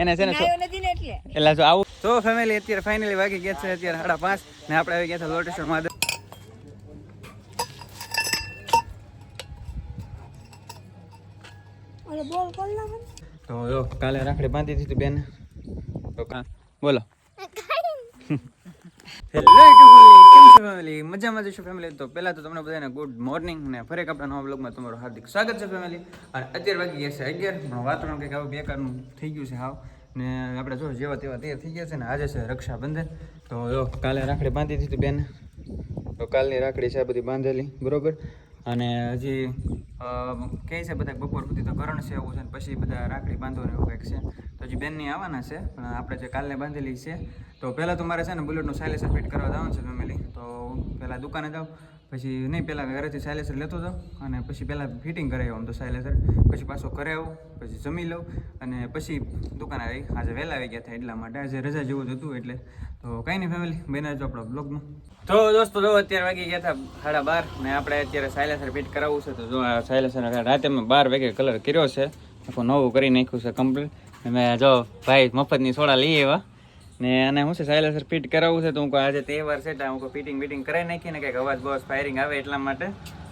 એને છે ને એટલે. જો આવું તો ફેમિલી અત્યારે ફાઇનલી વાગી ગયા છે અત્યારે સાડા પાંચ ને આપણે આવી ગયા છે લોટ મહાદેવ ઓલો બોલ કોલ ના તો કાલે રાખડી બાંધી દીધી બેન. તો કા બોલો. હેલો કેમ છો ફેમિલી? મજામાં જશો ફેમિલી? પહેલા તો તમને બધાને ગુડ મોર્નિંગ ને ફરી એક આપણા નવા હાર્દિક સ્વાગત છે ફેમિલી. અને અત્યારે વાગી છે અગિયાર. વાતાવરણ કંઈક આવું બેકારનું થઈ ગયું છે હાવ. ને આપણે જો જેવા તેવા તૈયાર થઈ ગયા છે ને આજે છે રક્ષાબંધન. તો જો રાખડી બાંધી દીધી બેન. તો કાલની રાખડી છે બધી બાંધેલી, બરોબર? અને હજી કહે છે બધા બપોર સુધી તો કરણ છે એવું છે ને પછી બધા રાખડી બાંધો ને એવું કંઈક છે. તો હજી બેનની આવવાના છે, પણ આપણે જે કાલે બાંધેલી છે તો પહેલાં તો મારે છે ને બુલેટનું સાયલેસર ફિટ કરવા જવાનું છે ફેમિલી તો પહેલાં દુકાને જાઉં, પછી નહીં, પહેલાં ઘરેથી સાયલેસર લેતો જાઉં અને પછી પહેલાં ફિટિંગ કરાવી આવું તો સાયલેસર પછી પાછો ઘરે આવું, પછી જમી લઉં અને પછી દુકાને આવી. આજે વહેલા આવી ગયા હતા એટલા માટે. આજે રજા જેવું જ હતું એટલે. તો કંઈ નહીં ફેમિલી બને જો આપણો બ્લોગમાં તો દોસ્તો, જો અત્યારે વાગી ગયા હતા સાડા બાર ને આપણે અત્યારે સાયલેસર ફિટ કરાવવું છે. તો જો આ સાયલેસર રાતે મેં બાર વાગે કલર કર્યો છે. આખું નવું કરી નાખ્યું છે કમ્પ્લીટ મેં જો ભાઈ મફતની સોડા લઈ આવ્યા. ને અને હું છે સાયલેસર ફિટ કરાવવું છે, તો હું આજે તહેવાર છે, એટલે હું ફિટિંગ ફિટિંગ કરાવી નાખી ને કંઈક અવાજ બસ ફાયરિંગ આવે એટલા માટે.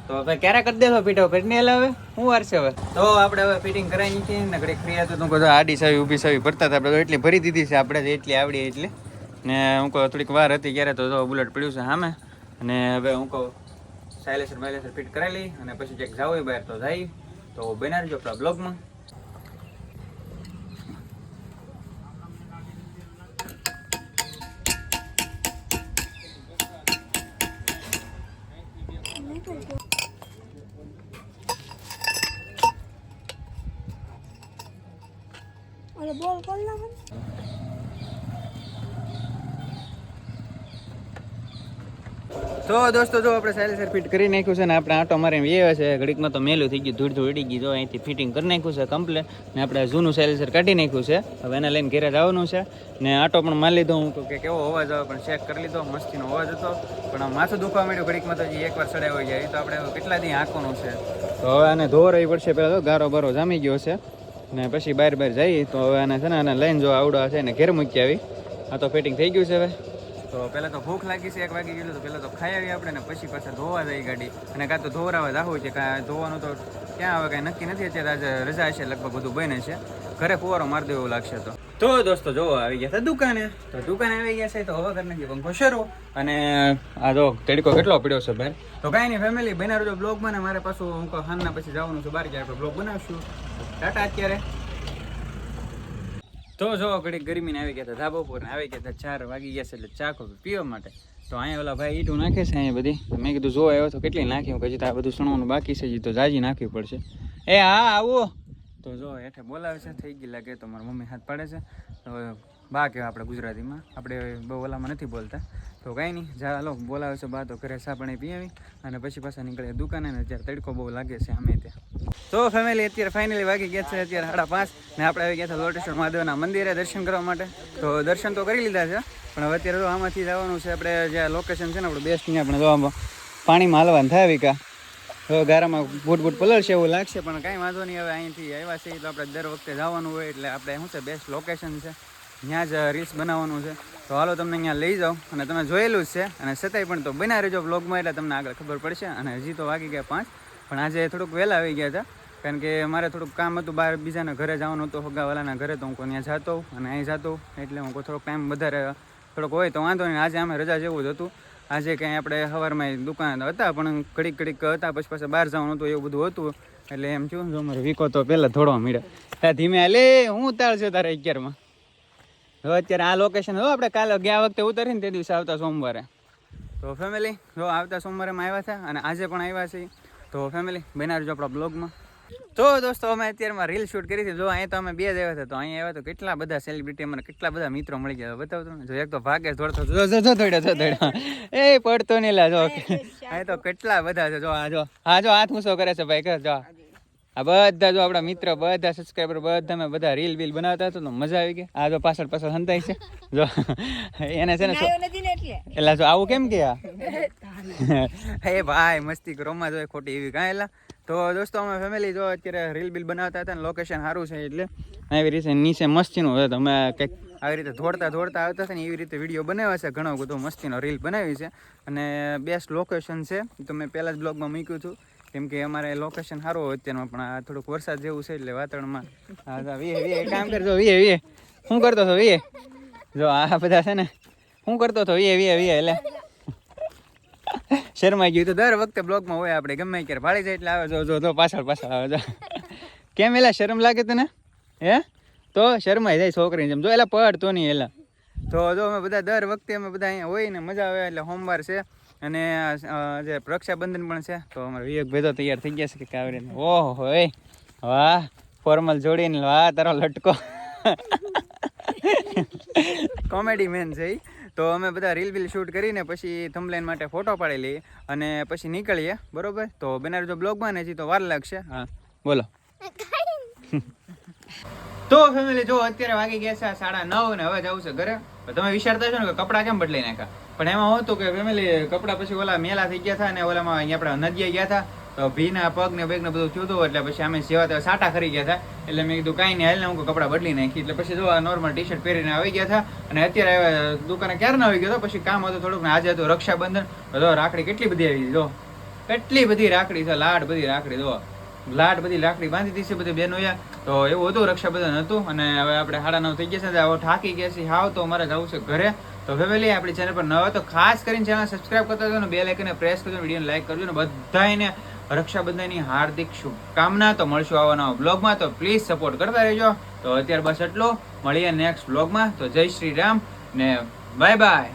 તો હવે ક્યારે કરી દેશો ફિટ ફિટ નહીં હવે? શું વાર છે હવે? તો આપણે હવે ફિટિંગ કરાવી નાખીએ ને ઘડીક ફ્રી હતું તું કહો આડી સાવી, ઊભી સાવી ભરતા હતા, આપણે તો એટલી ભરી દીધી છે, આપણે એટલી આવડી એટલી. ને હું કહું, થોડીક વાર હતી ક્યારે તો બુલેટ પડ્યું છે સામે. અને હવે હું કહું સાયલેસર બાયલેસર ફિટ કરાવી લઈ અને પછી ક્યાંક જાવ બહાર તો જાય. તો બનાવી જો આપણા બ્લોગમાં બોલ કોલ ના તો દોસ્તો, જો આપણે સાયલેસર ફિટ કરી નાખ્યું છે ને, આપણે આટો મારે વ્યવ છે, ઘડીકમાં તો મેલું થઈ ગયું, ધૂળ ધૂળ ઉડી ગઈ, જો અહીંથી ફિટિંગ કરી નાખ્યું છે કમ્પ્લેટ ને આપણે જૂનું સાયલેસર કાઢી નાખ્યું છે. હવે એને લઈને ઘરે જવાનું છે. ને આટો પણ મારી લીધો, હું કે કેવો અવાજ આવે, પણ ચેક કરી લીધો, મસ્તીનો અવાજ હતો. પણ માથું દુખવા માંડ્યું, ઘડીકમાં તો હજી એકવાર ચડાવ્યો જાય એ તો આપણે કેટલા દી આંખોનું છે. તો હવે આને રહી પડશે પહેલાં તો ગારો બારો જામી ગયો છે. ને પછી બહાર બહાર જઈએ તો હવે આને છે ને આને લઈને જો આવડો છે ને ઘેર મૂકી આવી. આ તો ફિટિંગ થઈ ગયું છે હવે. તો પહેલાં તો ભૂખ લાગી છે, એક વાગી ગયેલું તો પહેલાં તો ખાઈ આવી આપણે ને પછી પાછા ધોવા જાય ગાડી. અને કાં તો ધોવરાવા જાવું છે, કાં ધોવાનું તો ક્યાં આવે, કાંઈ નક્કી નથી અત્યારે. આજે રજા છે લગભગ બધું બને છે. ઘરે ફુવારો મારી દેવો લાગશે તો. તો દોસ્તો જો, આવી ગયા હતા દુકાને. તો દુકાને આવી ગયા છે, તો હવે કરી જે પંખો શરૂ અને આ જો તડકો કેટલો પડ્યો છે બહાર તો કાંઈ નહીં ફેમિલી બના જો બ્લોગમાં બને મારે પાછું હું હાલના પછી જવાનું છે બહાર ગયા આપણે બ્લોગ બનાવશું. ટાટા અત્યારે. તો જો ઘડી ગરમીને આવી ગયા હતા ધાબા ઉપર ને આવી ગયા હતા ચાર વાગી ગયા છે એટલે ચા કોફી પીવા માટે. તો અહીંયા ઓલા ભાઈ ઈટું નાખે છે અહીંયા બધી. મેં કીધું, જો, આવ્યો તો કેટલી નાખી હું હજી તો આ બધું સણવાનું બાકી છે તો જાજી નાખવી પડશે. એ, હા, આવો. તો જો, હેઠે બોલાવે છે, થઈ ગઈ લાગે તો મારી મમ્મી હાથ પાડે છે. તો બા કહેવાય આપણે ગુજરાતીમાં. આપણે બહુ ઓલામાં નથી બોલતા. તો કાંઈ નહીં હાલો, બોલાવે છે બા, તો ઘરે ચા પાણી પી આવી અને પછી પાછા નીકળે દુકાને ને અત્યારે તડકો બહુ લાગે છે અમે ત્યાં. તો ફેમિલી અત્યારે ફાઇનલી વાગી ગયા છે, અત્યારે સાડા પાંચ ને આપણે આવી ગયા હતા લોટેશ્વર મહાદેવના મંદિરે દર્શન કરવા માટે. તો દર્શન તો કરી લીધા છે, પણ હવે અત્યારે તો આમાંથી જવાનું છે, આપણે જે લોકેશન છે ને આપણું બેસ્ટ ત્યાં આપણે જોવા પાણીમાં હાલવાનું થાય વિકા હવે ગારામાં બૂટ બૂટ પલળશે એવું લાગશે, પણ કાંઈ વાંધો નહીં, હવે અહીંથી આવ્યા છે તો આપણે દર વખતે જવાનું હોય એટલે આપણે શું છે બેસ્ટ લોકેશન છે. ત્યાં જ રીલ્સ બનાવવાનું છે. તો હાલો તમને અહીંયા લઈ જાઓ અને તમે જોયેલું જ છે. અને છતાંય પણ તો બના રહેજો બ્લોગમાં એટલે તમને આગળ ખબર પડશે. અને હજી તો વાગી ગયા પાંચ. પણ આજે થોડુંક વહેલા આવી ગયા હતા. કારણ કે મારે થોડુંક કામ હતું, બહાર બીજાના ઘરે જવાનું હતું, હોગાવાલાના ઘરે. તો હું કોઈ ત્યાં જતો અને અહીં જતો એટલે હું થોડોક ટાઈમ વધારે થોડોક હોય તો વાંધો નહીં. આજે અમે રજા જેવું જ હતું. આજે કંઈ આપણે સવારમાં દુકાન હતા, પણ ઘડીક ઘડીક હતા, પછી પાછા બહાર જવાનું હતું, એવું બધું હતું. એટલે એમ થયું, જો મારે વીકો તો પહેલાં થોડો મળ્યા. ત્યાં ધીમે હાલે, હું ઉતાર છે તારે અગિયારમાં. હવે અત્યારે આ લોકેશન હો આપણે કાલે ગયા વખતે ઉતરીને તે દિવસે આવતા સોમવારે. તો ફેમિલી જો આવતા સોમવારે અમે આવ્યા છે અને આજે પણ આવ્યા છે તો ફેમિલી બના રહેજો આપણા બ્લોગમાં તો દોસ્તો અમે અત્યારમાં રીલ શૂટ કરી હતી જો અહીંયા તો અમે બે જ આવ્યા હતા તો અહીંયા આવ્યા તો કેટલા બધા સેલિબ્રિટી મને કેટલા બધા મિત્રો મળી ગયા. બતાવતો જો એક તો ભાગે દોડતો જો જો જો દોડ્યો જો દોડ્યો એ પડતો નહીં લા જો. અહીં તો કેટલા બધા છે. જો આ જો હા જો હાથ મૂસો કરે છે ભાઈ કર જો. આ બધા જો આપણા મિત્ર બધા સબસ્ક્રાઈબર બધા મેં બધા રીલ બીલ બનાવતા હતા તો મજા આવી ગઈ. આ જો પાછળ પાછળ હંતાય છે. જો એને છે ને એટલે. જો આવું કેમ કે એ ભાઈ મસ્તી રોમાં જોઈએ ખોટી એવી કાંઈ એલા તો દોસ્તો અમે ફેમિલી જો અત્યારે રીલ બિલ બનાવતા હતા ને લોકેશન સારું છે એટલે આવી રીતે નીચે મસ્તીનું હોય તમે કંઈક આવી રીતે દોડતા દોડતા આવતા હતા ને એવી રીતે વીડિયો બનાવ્યો છે. ઘણો બધો મસ્તીનો રીલ બનાવી છે. અને બેસ્ટ લોકેશન છે તો મેં પહેલાં જ બ્લોગમાં મૂક્યું હતું. કેમ કે અમારે લોકેશન સારું હોય અત્યારમાં, પણ આ થોડુંક વરસાદ જેવું છે એટલે વાતાવરણમાં. વીએ વીએ કામ કરજો, વીએ વીએ. શું કરતો હતો, વીએ? જો, આ બધા છે ને, શું કરતો હતો, વીએ વીએ વીએ એટલે શરમાઈ ગયું તો દર વખતે બ્લોગમાં હોય આપણે, ગમે ત્યારે ભાળી જાય એટલે આવે. જો જો જો, પાછળ પાછળ આવે, જો. કેમ એલા, શરમ લાગે તને? હે? તો શરમાઈ જાય છોકરીને જેમ. જો, એલા પડ તો નહીં, એલા. તો જો, અમે બધા દર વખતે અમે બધા અહીંયા હોય ને મજા આવે, એટલે સોમવાર છે. અને જે રક્ષાબંધન પણ છે, તો અમારે વિવેક ભેદો તૈયાર થઈ ગયા છે કે કાવરીને. ઓહો હોય વાહ, ફોર્મલ જોડીને વાહ, તારો લટકો. કોમેડી મેન છે. તો અમે બધા રીલ બીલ શૂટ કરીને પછી થંબલાઈન માટે ફોટો પાડી લઈએ અને પછી નીકળીએ, બરોબર? તો બેનાર જો બ્લોગમાં ને હજી તો વાર લાગશે. હા, બોલો. તો ફેમિલી જો અત્યારે વાગી ગયા છે સાડા નવ ને હવે જવું છે ઘરે તમે વિચારતા છો ને કે કપડાં કેમ બદલી નાખ્યા? પણ એમાં હતું કે ફેમિલી કપડાં પછી ઓલા મેલા થઈ ગયા હતા ને ઓલામાં અહીંયા આપણે નદીએ ગયા હતા, તો ભીના પગ ને બેગ ને બધું થયું હતું, એટલે પછી અમે સેવા તેવા સાટા ખરી ગયા હતા, એટલે મેં કીધું કાંઈ નહીં હાલને હું કપડાં બદલી નાખી. એટલે પછી જો નોર્મલ ટી શર્ટ પહેરીને આવી ગયા હતા, અને અત્યારે દુકાને ક્યારે આવી ગયો હતો, પછી કામ હતું થોડુંક, ને આજે હતું રક્ષાબંધન, તો રાખડી કેટલી બધી આવી જો. કેટલી બધી રાખડી છે, લાડ બધી રાખડી, જો. લાડ બધી લાકડી બાંધી દીધી છે બધી બહેનો તો એવું હતું રક્ષાબંધન હતું અને હવે આપણે સાડા નવ થઈ ગયા છે હવે થાકી ગયા છે હાવ તો અમારે જવું છે ઘરે. તો ફેમિલી, આપણી ચેનલ પર ન હોય તો ખાસ કરીને ચેનલ સબસ્ક્રાઇબ કરતા હતા ને બે લાઇકને પ્રેસ કરજો વિડીયોને લાઈક કરજો. ને બધાને રક્ષાબંધનની હાર્દિક શુભકામના. તો મળશું આવવાના બ્લોગમાં તો પ્લીઝ સપોર્ટ કરતા રહેજો. તો અત્યારે બસ એટલું. મળીએ નેક્સ્ટ બ્લોગમાં તો જય શ્રી રામ ને બાય બાય